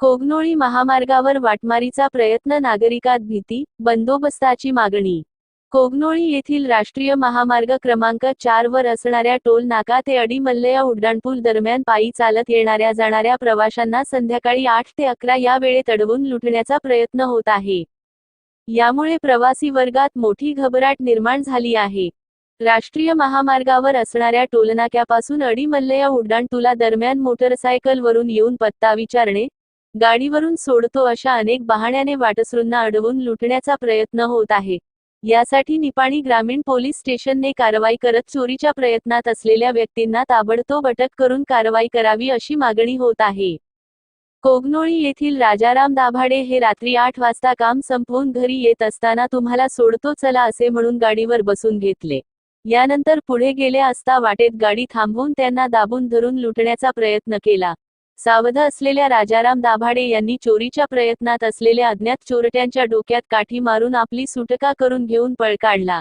कोगनोळी महामार्गावर वाटमारीचा प्रयत्न नागरिकात भीती बंदोबस्ताची मागणी. कोगनोळी येथील राष्ट्रीय महामार्ग क्रमांक चार वर असणाऱ्या टोल नाका ते अडीमल्लया उड्डाणपूल दरम्यान पायी चालत येणाऱ्या जाणाऱ्या प्रवाशांना संध्याकाळी आठ ते अकरा या वेळेत अडवून लुटण्याचा प्रयत्न होत आहे. यामुळे प्रवासी वर्गात मोठी घबराट निर्माण झाली आहे. राष्ट्रीय महामार्गावर असणाऱ्या टोलनाक्यापासून अडीमल्लया उड्डाणपुला दरम्यान मोटरसायकलवरून येऊन पत्ता विचारणे गाडीवरून सोडतो अशा अनेक बहाण्याने वाटसरूंना अडवून लुटण्याचा प्रयत्न होत आहे. यासाठी निपाणी ग्रामीण पोलीस स्टेशनने कारवाई करत चोरीच्या प्रयत्नात असलेल्या व्यक्तींना ताबडतोब अटक करून कारवाई करावी अशी मागणी होत आहे. कोगनोळी येथील राजाराम दाभाडे हे रात्री आठ वाजता काम संपवून घरी येत असताना तुम्हाला सोडतो चला असे म्हणून गाडीवर बसून घेतले. यानंतर पुढे गेले असता वाटेत गाडी थांबवून त्यांना दाबून धरून लुटण्याचा प्रयत्न केला. सावध असलेल्या राजाराम दाभाडे यांनी चोरीच्या प्रयत्नात असलेल्या अज्ञात चोरट्यांच्या डोक्यात काठी मारून आपली सुटका करून घेऊन पळ काढला.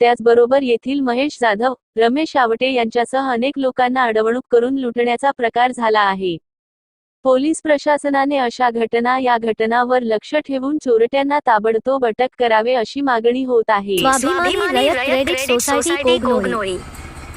त्याचबरोबर येथील महेश जाधव रमेश आवटे यांच्यासह अनेक लोकांना अडवणूक करून लुटण्याचा प्रकार झाला आहे. पोलीस प्रशासनाने अशा घटना या घटनावर लक्ष ठेवून चोरट्यांना ताबडतोब अटक करावे अशी मागणी होत आहे.